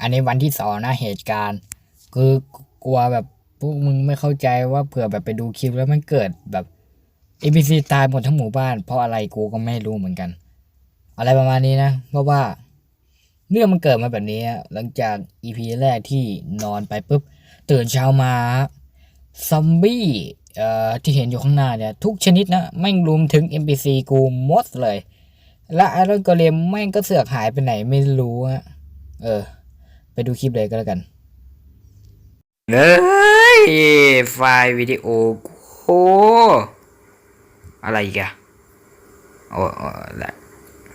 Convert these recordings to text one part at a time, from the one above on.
อันนี้วันที่สองนะเหตุการณ์ คือกลัวแบบพวกมึงไม่เข้าใจว่าเผื่อแบบไปดูคลิปแล้วมันเกิดแบบ NPC ตายหมดทั้งหมู่บ้าน เพราะอะไรกูก็ไม่รู้เหมือนกัน อะไรประมาณนี้นะ เพราะว่าเรื่องมันเกิดมาแบบนี้หลังจาก EP แรกที่นอนไปปุ๊บ ตื่นเช้ามาซอมบี้เอ่อที่เห็นอยู่ข้างหน้าเนี่ย ทุกชนิดนะแม่งรวมถึง NPC กูหมดเลย และไอรอนกอเลมแม่งก็เสือกหายไปไหนไม่รู้ฮะเออ ดูคลิปเลยก็แล้วกันเฮ้ยไฟล์วิดีโอโอ้อะไรอีกอะโอ้โอ้ละ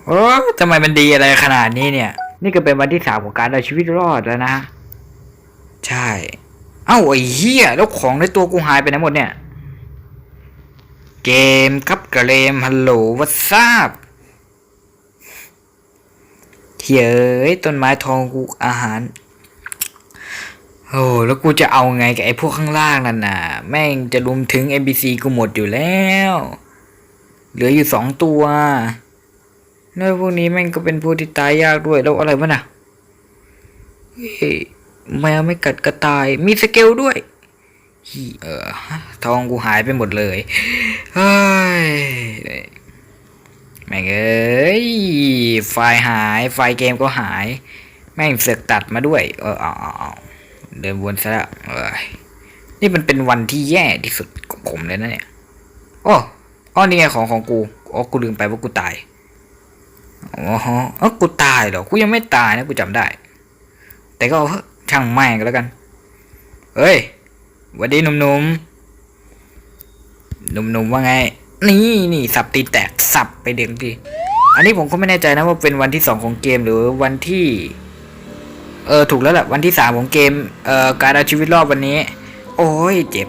โอ้ทำไมมันดีอะไรขนาดนี้เนี่ย นี่ก็เป็นวันที่สามของการเอาชีวิตรอดแล้วนะ ใช่ เอ้าไอ้เหี้ยแล้วของในตัวกูหายไปไหนหมดเนี่ย เกมครับกระเลมฮัลโหลวัสซับ เฮ้ยต้นไม้ทองกูอาหารโอ้แล้วกูจะเอาไงกับไอ้พวกข้างล่างนั่นน่ะ แม่งจะรวมถึง NPC กูหมดอยู่แล้ว เหลืออยู่สองตัวแล้วพวกนี้แม่งก็เป็นพวกที่ตายยากด้วยแล้วอะไรวะน่ะแมวไม่กัดกระต่ายมีสเกลด้วยฮีเออทองกูหายไปหมดเลยเฮ้ย แม่งเอ้ย ไฟล์หาย ไฟล์เกมก็หาย แม่งเสือกตัดมาด้วย เออเอาเอาเดินวนซะแล้วเอ้ยนี่มันเป็นวันที่แย่ที่สุดของผมเลยนะเนี่ยโอ้อ้อนี่ไงของของกูอ๋อกูลืมไปว่ากูตายอ๋อเออกูตายเหรอ กูยังไม่ตายนะกูจำได้ แต่ก็ช่างแม่งก็แล้วกันเฮ้ยวันดีหนุ่มๆหนุ่มๆว่าไง นี่นี่สับตีนแตก สับไปเด็กทีอันนี้ผมก็ไม่แน่ใจนะว่าเป็นวันที่สองของเกมหรือวันที่ เออถูกแล้วแหละวันที่สามของเกมเอ่อการเอาชีวิตรอดวันนี้ โอ้ยเจ็บ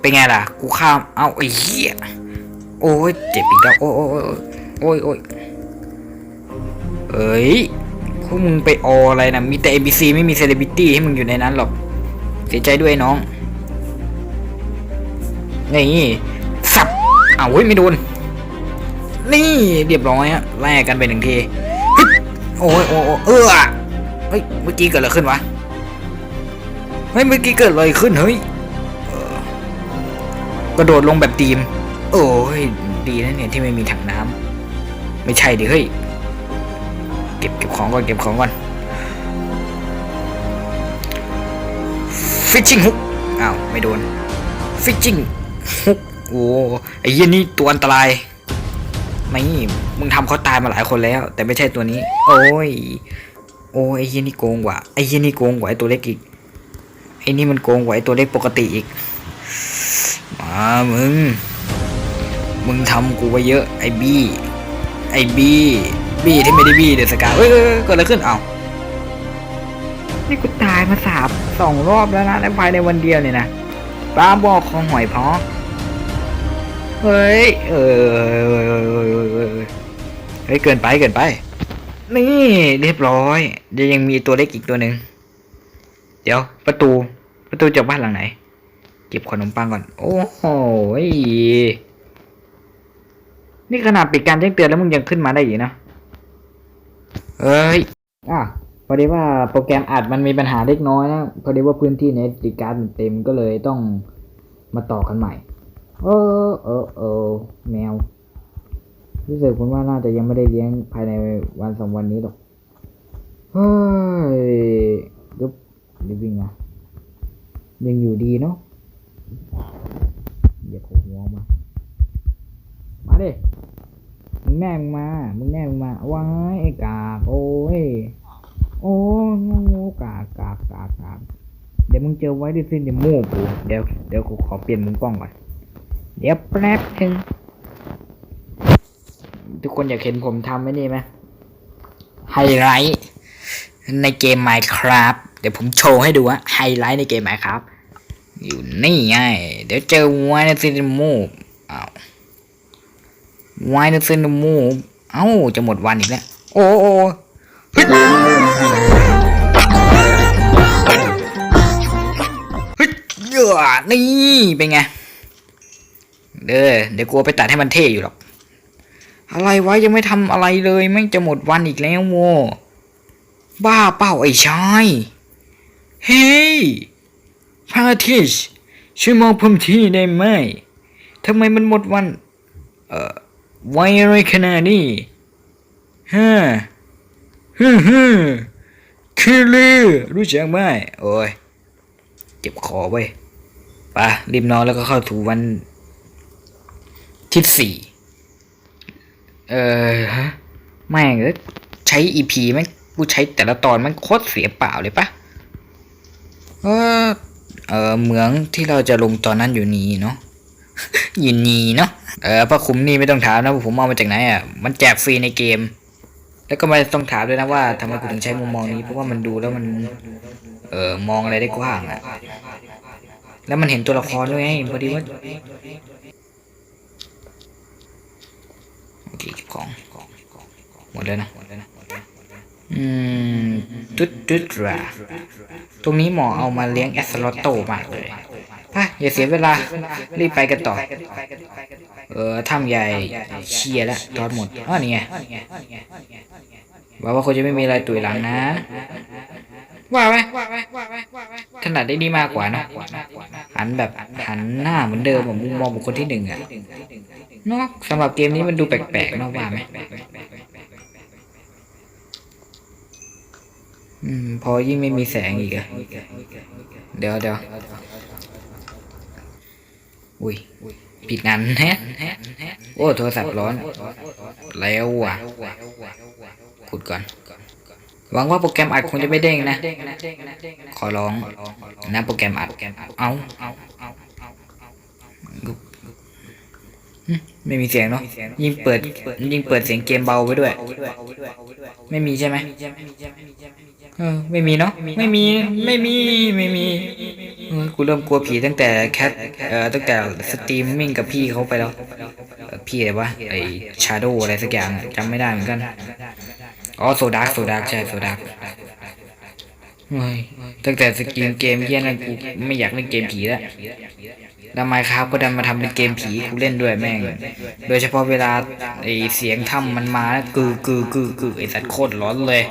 เป็นไงล่ะ กูข้ามเอาไอ้เหี้ยโอ้ยเจ็บอีกแล้วโอ้ยโอ้ยโอ้ยโอ้ยเอ้ยพวกมึงไปออะไรนะมีแต่ ABC ไม่มีเซเลบิตี้ให้มึงอยู่ในนั้นหรอก เสียใจด้วยน้องนี่สับอ้าวเฮ้ยไม่โดน นี่เรียบร้อยฮะแลกกันไปหนึ่งทีโอ้ยโอ้โอเออเฮ้ยเมื่อกี้เกิดอะไรขึ้นวะเฮ้ยเมื่อกี้เกิดอะไรขึ้นเฮ้ยกระโดดลงแบบทีม โอ้ยดีนะเนี่ยที่ไม่มีถังน้ำไม่ใช่ดิเฮ้ยเก็บเก็บของก่อนเก็บของก่อนฟิชชิงฮุกอ้าวไม่โดนฟิชชิงฮุกโอ้ไอ้เหี้ยนี่ตัวอันตราย ไม่มึงทำเขาตายมาหลายคนแล้ว แต่ไม่ใช่ตัวนี้ โอ้ย โอ้ยไอ้เหี้ยนี่โกงกว่าไอ้เหี้ยนี่โกงกว่าไอ้ตัวเล็กอีกไอ้นี่มันโกงกว่าไอ้ตัวเล็กปกติอีก มามึง มึงทำกูไว้เยอะ ไอ้บี้ ไอ้บี้บี้ที่ไม่ได้บี้เดือดสกาเอ้ยเอ้ยเกิดอะไรขึ้นเอ้านี่กูตายมาสามสองรอบแล้วนะในภายในวันเดียวเนี่ยนะป้าบอกของหอยพอ เฮ้ย เออเฮ้ย เกินไป เกินไป นี่เรียบร้อย เดี๋ยวยังมีตัวเล็กอีกตัวหนึ่ง เดี๋ยว ประตู ประตูจากบ้านหลังไหน เก็บขนมปังก่อน โอ้โหนี่ขนาดปิดการแจ้งเตือนแล้วมึงยังขึ้นมาได้อีกนะเฮ้ย อะพอดีว่าโปรแกรมอัดมันมีปัญหาเล็กน้อยนะ พอดีว่าพื้นที่ในติการ์ดมันเต็มก็เลยต้องมาต่อกันใหม่ เออเออเออแมว รู้สึกผมว่าน่าจะยังไม่ได้เลี้ยงภายในวันสองวันนี้หรอก เฮ้ยยุบรีบวิ่งมายังอยู่ดีเนาะเหยียบหัวมา มาดิ มึงแน่มึงมา มึงแน่มึงมาว้ายไอ้กากโอ้ย โอ้ยงูกากกากกากกากเดี๋ยวมึงเจอไว้ดิซินเดโม่กูเดี๋ยวเดี๋ยวกูขอเปลี่ยนมุมกล้องก่อน เดี๋ยวแป๊บนึงทุกคนอยากเห็นผมทำไหมนี่ไหมไฮไลท์ในเกม Minecraft เดี๋ยวผมโชว์ให้ดูว่าไฮไลท์ในเกม Minecraft อยู่นี่ไง เดี๋ยวเจอไว้ในซินโมอ้าวไว้ในซินโมเอ้าจะหมดวันอีกแล้ว โอ้โอ้เฮ้ยเฮ้ยเหี้ยนี่เป็นไง เด้อเดี๋ยวกลัวไปตัดให้มันเท่อยู่หรอก อะไรวะยังไม่ทำอะไรเลยแม่งจะหมดวันอีกแล้วโวบ้าเปล่าไอ้ชายเฮ้ยพาทิชช่วยมองผมทีได้ไหมทำไมมันหมดวัน เอ่อไวอะไรขนาดนี้ฮ่าฮึ่มฮึ่มคิลลือรู้จักไหมโอ้ย เจ็บคอเว้ยไปะรีบนอนแล้วก็เข้าถูวัน ที่สี่เออฮะแม่งเอ้ยใช้อีพีแม่งกูใช้แต่ละตอนมันโคตรเสียเปล่าเลยปะเออเออเหมืองที่เราจะลงตอนนั้นอยู่นี่เนาะอยู่นี่เนาะเออพระคุมนี่ไม่ต้องถามนะผมเอามาจากไหนอะมันแจกฟรีในเกม แล้วก็ไม่ต้องถามด้วยนะว่าทำไมกูถึงใช้มุมมองนี้เพราะว่ามันดูแล้วมัน เออมองอะไรได้กว้างอะแล้วมันเห็นตัวละครด้วยไงพอดีว่า โอเก็บของหมดเลยนะอืมตุ๊ดตุ๊ดราตรงนี้หมอเอามาเลี้ยงแอสโลโตมากเลยไปอย่าเสียเวลา รีบไปกันต่อ เออถ้ำใหญ่เชียร์แล้วตอนหมดอ๋อนี่ไงบอกว่าคนจะไม่มีอะไรตุยหลังนะ ว่าไหมถนัดได้ดีมากกว่านะหันแบบหันหน้าเหมือนเดิมผมมุมมองบุคคลที่หนึ่งอะ เนาะสำหรับเกมนี้มันดูแปลกๆนะว่าไหมอืม พอยิ่งไม่มีแสงอีกอะเดี๋ยวเดี๋ยวอุ้ยผิดงานแฮะโอ้โทรศัพท์ร้อน แล้วว่ะขุดก่อน หวังว่าโปรแกรมอัดคงจะไม่เด้งนะ ขอร้องนะโปรแกรมอัด เอาหึ ไม่มีเสียงเนาะยิ่งเปิดยิ่งเปิดเสียงเกมเบาไปด้วย ไม่มีใช่ไหมเออไม่มีเนาะไม่มีไม่มีไม่มีเออกูเริ่มกลัวผีตั้งแต่แคทเอ่อตั้งแต่สตรีมมิ่งกับพี่เขาไปแล้วเอ่อพี่อะไรวะไอชาโดอะไรสักอย่างอะจำไม่ได้เหมือนกันอ๋อโซดาโซดาใช่โซดาเฮ้ยตั้งแต่สกินเกมเฮี้ยนั่นกูไม่อยากเล่นเกมผีแล้ว แล้วไมครับก็ดันมาทำเป็นเกมผีกูเล่นด้วยแม่ง โดยเฉพาะเวลาไอเสียงถ้ำมันมานะกือกือกือกือไอสัตว์โคตรร้อนเลย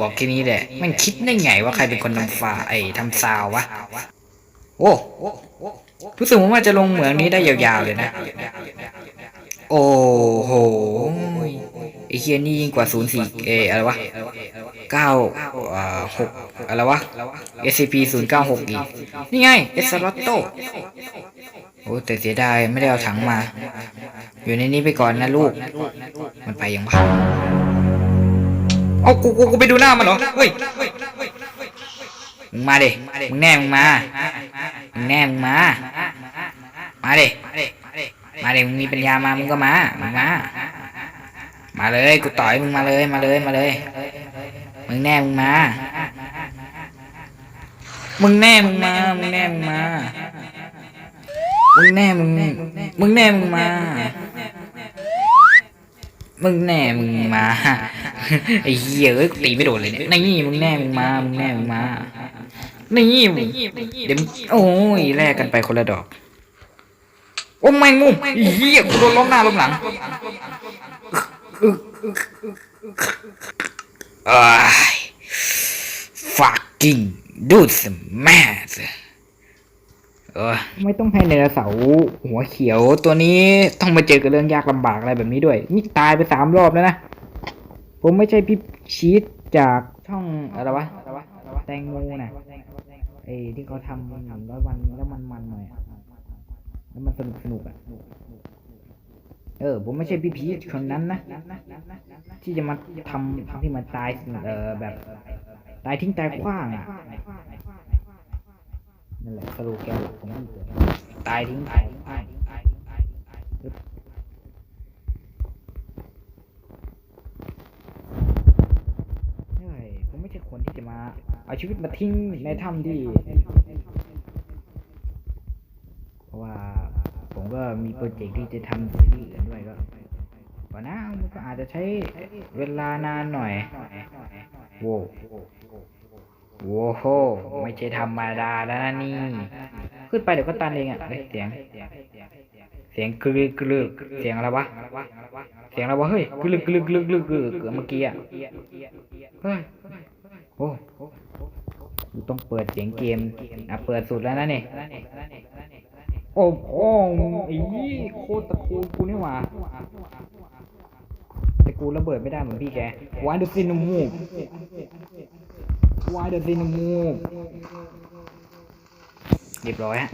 บอกแค่นี้แหละมันคิดได้ไงว่าใครเป็นคนทำฟ้าไอทำซาววะ โอ้รู้สึกว่าจะลงเหมืองนี้ได้ยาวๆเลยนะ โอ้โหไอเฮียนี่ยิ่งกว่า 0 4เออะไรวะ 9อ่า6อะไรวะ SCP 0 9 6อีก นี่ไง เอสลอตโตโอ้แต่เสียดายไม่ได้เอาถังมา อยู่ในนี้ไปก่อนนะลูก มันไปยังวะเอากูกูกูไปดูหน้ามันเหรอ เฮ้ยมึงมาเดิมึงแน่มึงมา มึงแน่มึงมา มาเดิ มาเดิมึงมีปัญญามามึงก็มามึงมา มาเลยกูต่อยมึงมาเลยมาเลยมาเลย มึงแน่มึงมา มึงแน่มึงมามึงแน่มึงมา มึงแน่มึงมึงแน่มึงมา มึงแน่มึงมาไอ้เหี้ยเอ้ยตีไม่โดนเลยเนี่ยนี่มึงแน่มึงมามึงแน่มึงมานี่มึงเดี๋ยวมึงโอ้ยแลกกันไปคนละดอก โอ้แมงมุมอ้เหี้ยกูโดนล้มหน้าล้มหลังเอ้ย fucking do some math เออไม่ต้องให้เนื้อเสาร์หัวเขียวตัวนี้ต้องมาเจอกับเรื่องยากลำบากอะไรแบบนี้ด้วย นี่ตายไปสามรอบแล้วนะ ผมไม่ใช่พี่ชีตจากช่องอะไรวะแตงโมนะไอ้ที่เขาทำหนึ่งร้อยวันแล้วมันมันๆหน่อย แล้วมันสนุกสนุกอะเออ ผมไม่ใช่พี่พีชคนนั้นนะ ที่จะมาทำที่มันตายเออแบบ ตายทิ้งตายขว้างอะนั่นแหละสโลแกนหลักของมันเกิดตายทิ้งตายขว้างใช่ผมไม่ใช่คนที่จะมา เอาชีวิตมาทิ้งในถ้ำที่เพราะว่าผม ก็มีโปรเจกต์ที่จะทำซีรีส์อื่นด้วยก็ก่อนหน้ามันก็อาจจะใช้เวลานานหน่อยโว้โว้โหไม่ใช่ธรรมดาแล้วนะนี่ ขึ้นไปเดี๋ยวก็ตันเองอะเฮ้ยเสียง เสียงกรึกกรึกเสียงอะไรวะ เสียงอะไรวะเฮ้ยกรึกกรึกกรึกกรึกกรึกเมื่อกี้อะเฮ้ยโอ้ต้องเปิดเสียงเกมอะเปิดสุดแล้วนะเนี่ย โอ้โหไอ้ยี่โคตรตะกูกูนี่หว่าแต่กูระเบิดไม่ได้เหมือนพี่แก Why the c i n e m o v Why the c i n e m o v เรียบร้อยฮะ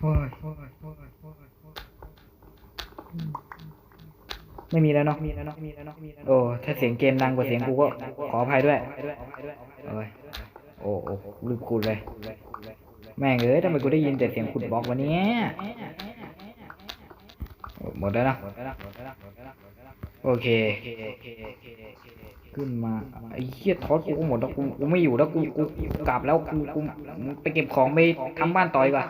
โอ้ยไม่มีแล้วเนาะโอ้ถ้าเสียงเกมดังกว่าเสียงกูก็ขออภัยด้วย โอ้ยโอ้โอ้ลืมขุดเลย แม่งเอ้ยทำไมกูได้ยินแต่เสียงขุดบล็อกวันนี้หมดแล้วนะโอเค ขึ้นมาไอ้เหี้ยทอสกูก็หมดแล้วกูกูไม่อยู่แล้วกูกูกูกลับแล้วกูกูไปเก็บของไปทำบ้านต่อยก่อน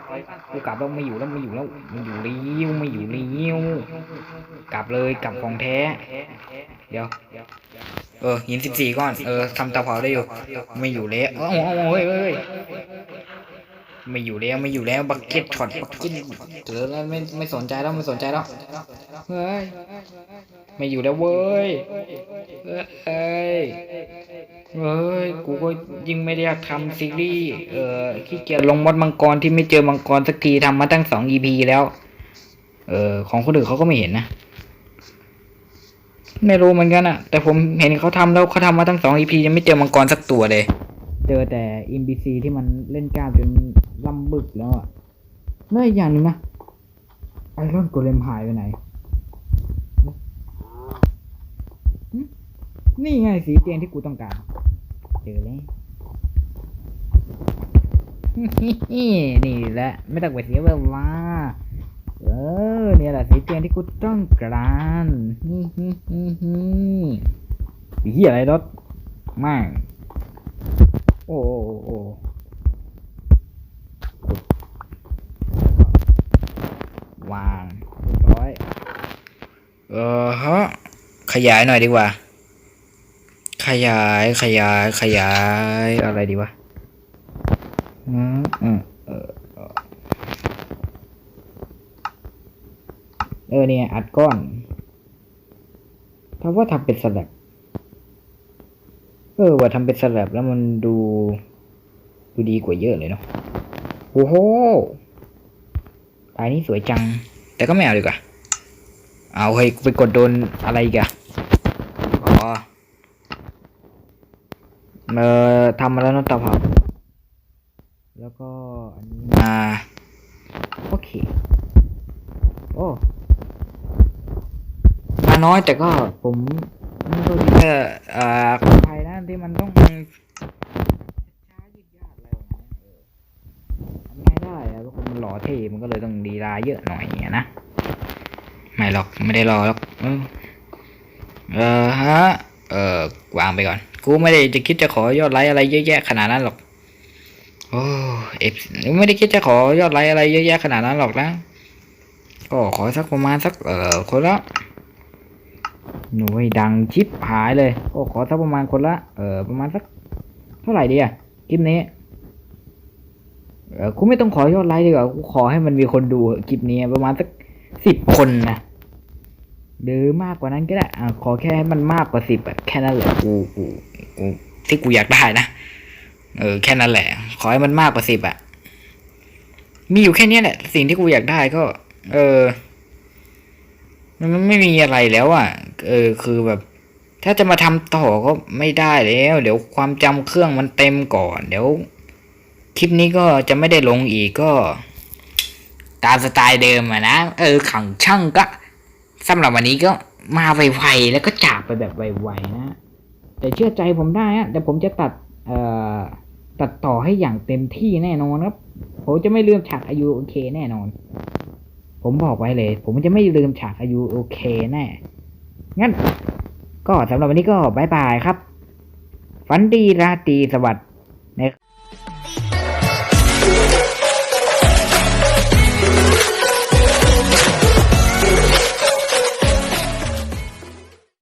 กูกลับแล้วไม่อยู่แล้วไม่อยู่แล้วไม่อยู่แล้วไม่อยู่แล้วกลับเลยกลับของแท้ เดี๋ยวเออหินสิบสี่ก้อน เออทำเตาเผาได้อยู่ ไม่อยู่แล้วเอ้าเอ้าเฮ้ยเฮ้ย ไม่อยู่แล้วไม่อยู่แล้วบักเก็ตช็อตบักเก็ตเจอแล้วไม่ไม่สนใจแล้วไม่สนใจแล้วเฮ้ยไม่อยู่แล้วเว้ยเอ้ยเอ้ยกูก็ยิ่งไม่ได้อยากทำซีรีส์เออขี้เกียจลงมดมังกรที่ไม่เจอมังกรสักทีทำมาตั้งสอง EP แล้ว เออของคนอื่นเขาก็ไม่เห็นนะไม่รู้เหมือนกันอะแต่ผมเห็นเขาทำแล้วเขาทำมาตั้งสอง EP ยังไม่เจอมังกรสักตัวเลย เจอแต่ NPC ที่มันเล่นกล้ามจน ลำบึกแล้วอะแล้วอีกอย่างหนึ่งนะไอรอนโกเลมหายไปไหน นี่ไงสีเตียงที่กูต้องการ เจอแล้ว นี่แหละ ไม่ต้องไปเสียเวลา เออ เนี่ยแหละสีเตียงที่กูต้องการฮิฮิฮิฮิสีเหี้ยอะไรรถแม่งโอ้โอ้โอ้ วางเรียบร้อย เออฮะ ขยายหน่อยดีกว่า ขยายขยายขยายอะไรดีวะ อืมอืมเออเออเออเนี่ยอัดก้อนถ้าว่าทำเป็นสลับ เออ ว่าทำเป็นสลับแล้วมันดู ดูดีกว่าเยอะเลยเนาะ โอ้โห ลายนี้สวยจัง แต่ก็ไม่เอาดีกว่า เอาเฮ้ยกูไปกดโดนอะไรอีกอะอ๋อเออทำมาแล้วเนอะเตาเผาแล้วก็อันนี้มาโอเค โอ้มาน้อยแต่ก็ผมไม่รู้ดีก็เอ่อขออภัยนะที่มันต้องช้ายืดยาดอะไรแบบนี้เออทำไงได้อะ เพราะคนมันหล่อเท่มันก็เลยต้องดีลาเยอะหน่อยเงี้ยนะ ไม่หรอกไม่ได้รอหรอกเออฮะเออวางไปก่อน กูไม่ได้จะคิดจะขอยอดไลค์อะไรเยอะแยะขนาดนั้นหรอกโอ้เอฟไม่ได้คิดจะขอยอดไลค์อะไรเยอะแยะขนาดนั้นหรอกนะก็ขอสักประมาณสักเออคนละหน่วยดังชิปหายเลยก็ขอสักประมาณคนละเออประมาณสักเท่าไหร่ดีอะคลิปนี้ กูไม่ต้องขอยอดไลค์ดีกว่ากูขอให้มันมีคนดูคลิปนี้ประมาณสักสิบคนนะหรือมากกว่านั้นก็ได้อ่าขอแค่ให้มันมากกว่าสิบอะแค่นั้นแหละกูกูกูที่กูอยากได้นะเออแค่นั้นแหละ ขอให้มันมากกว่าสิบอะมีอยู่แค่เนี้ยแหละ สิ่งที่กูอยากได้ก็ เออ มันไม่มีอะไรแล้วอะเออ คือแบบ ถ้าจะมาทำต่อก็ไม่ได้แล้ว เดี๋ยวความจำเครื่องมันเต็มก่อน เดี๋ยว คลิปนี้ก็จะไม่ได้ลงอีกก็ ตามสไตล์เดิมอะนะ เออขังช่างก็สำหรับวันนี้ก็มาไวๆแล้วก็จากไปแบบไวๆนะ แต่เชื่อใจผมได้อะแต่ผมจะตัด เอ่อ ตัดต่อให้อย่างเต็มที่แน่นอนครับ ผมจะไม่ลืมฉากอายุโอเคแน่นอน ผมบอกไว้เลย ผมจะไม่ลืมฉากอายุโอเคแน่ งั้น ก็สำหรับวันนี้ก็บายบายครับ ฝันดีราตรีสวัสดิ์